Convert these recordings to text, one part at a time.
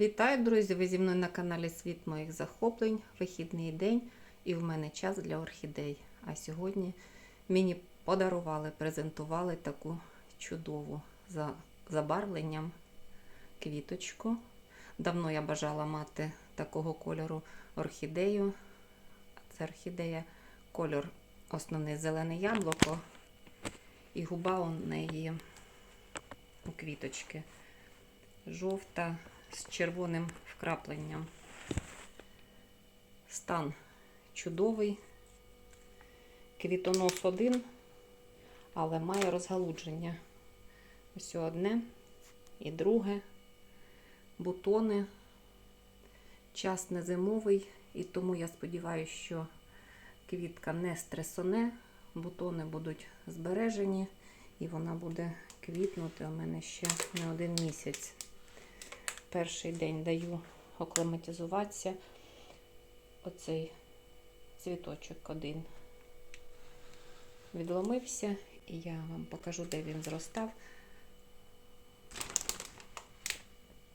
Вітаю, друзі! Ви зі мною на каналі Світ моїх захоплень, вихідний день, і в мене час для орхідей. А сьогодні мені подарували, презентували таку чудову за забарвленням квіточку. Давно я бажала мати такого кольору орхідею. Це орхідея, кольор основний зелене яблуко, і губа у неї у квіточки жовта з червоним вкрапленням. Стан чудовий. Квітонос один, але має розгалудження. Ось одне і друге. Бутони. Час не зимовий, і тому я сподіваюся, що квітка не стресоне, бутони будуть збережені, і вона буде квітнути у мене ще не один місяць перший день даю оклематизуватися. Оцей цвіточок один відломився, і я вам покажу, де він зростав.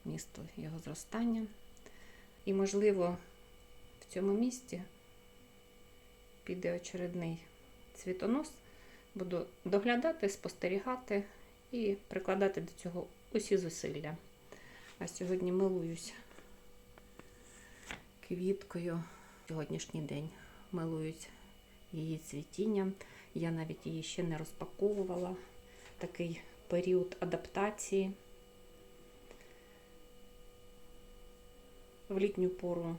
Місто його зростання. І, можливо, в цьому місці піде очередний цвітонос. Буду доглядати, спостерігати і прикладати до цього усі зусилля. А сьогодні милуюсь квіткою. Сьогоднішній день милуюсь її цвітінням. Я навіть її ще не розпаковувала. Такий період адаптації. В літню пору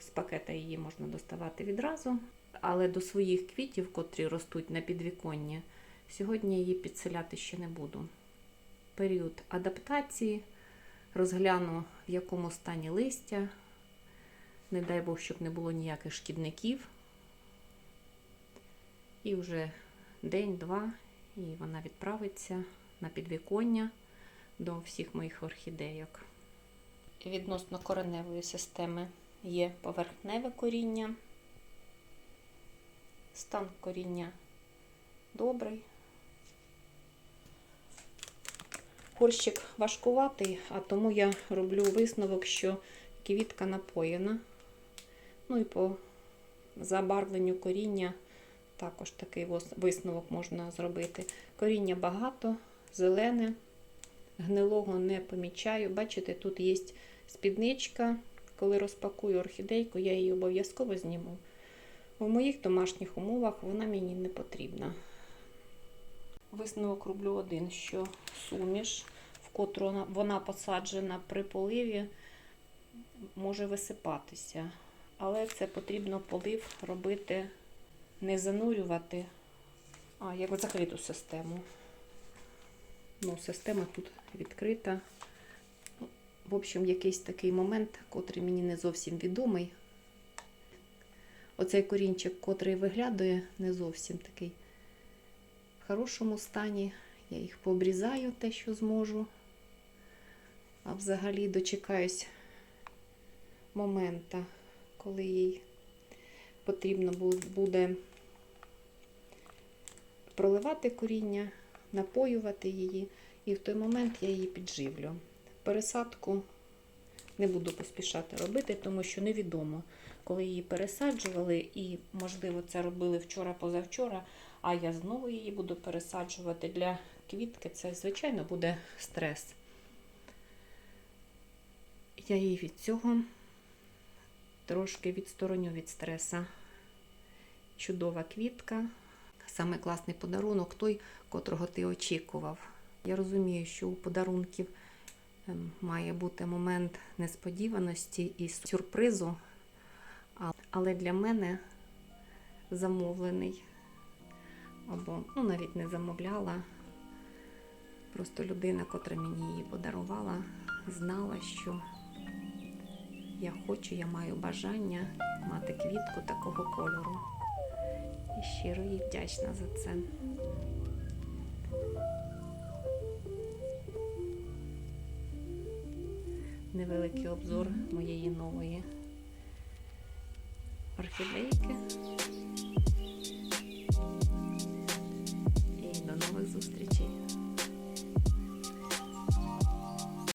з пакета її можна доставати відразу, але до своїх квітів, котрі ростуть на підвіконні, сьогодні її підселяти ще не буду. Період адаптації розгляну, в якому стані листя. Не дай Бог, щоб не було ніяких шкідників. І вже день-два, і вона відправиться на підвіконня до всіх моїх орхідейок. Відносно кореневої системи є поверхневе коріння. Стан коріння добрий. Горщик важкуватий, а тому я роблю висновок, що квітка напоєна. Ну і по забарвленню коріння також такий висновок можна зробити. Коріння багато, зелене, гнилого не помічаю. Бачите, тут є спідничка. Коли розпакую орхідейку, я її обов'язково зніму. У моїх домашніх умовах вона мені не потрібна. Висновок роблю один, що суміш, в котру вона посаджена при поливі, може висипатися. Але це потрібно полив робити, не занурювати, а як закриту систему. Ну, Система тут відкрита. В общем, якийсь такий момент, котрий мені не зовсім відомий. Оцей корінчик, котрий виглядає, не зовсім такий в хорошому стані. Я їх пообрізаю те, що зможу. А взагалі дочекаюсь момента, коли їй потрібно буде проливати коріння, напоювати її, і в той момент я її підживлю. Пересадку не буду поспішати робити, тому що невідомо, коли її пересаджували, і, можливо, це робили вчора-позавчора, а я знову її буду пересаджувати для квітки. Це, звичайно, буде стрес. Я її від цього трошки відстороню від стреса. Чудова квітка. Саме класний подарунок той, котрого ти очікував. Я розумію, що у подарунків має бути момент несподіваності і сюрпризу, але для мене замовлений, або ну, навіть не замовляла. Просто людина, котра мені її подарувала, знала, що я хочу, я маю бажання мати квітку такого кольору. І щиро їй вдячна за це. Невеликий обзор моєї нової орхідейки. Зустрічей!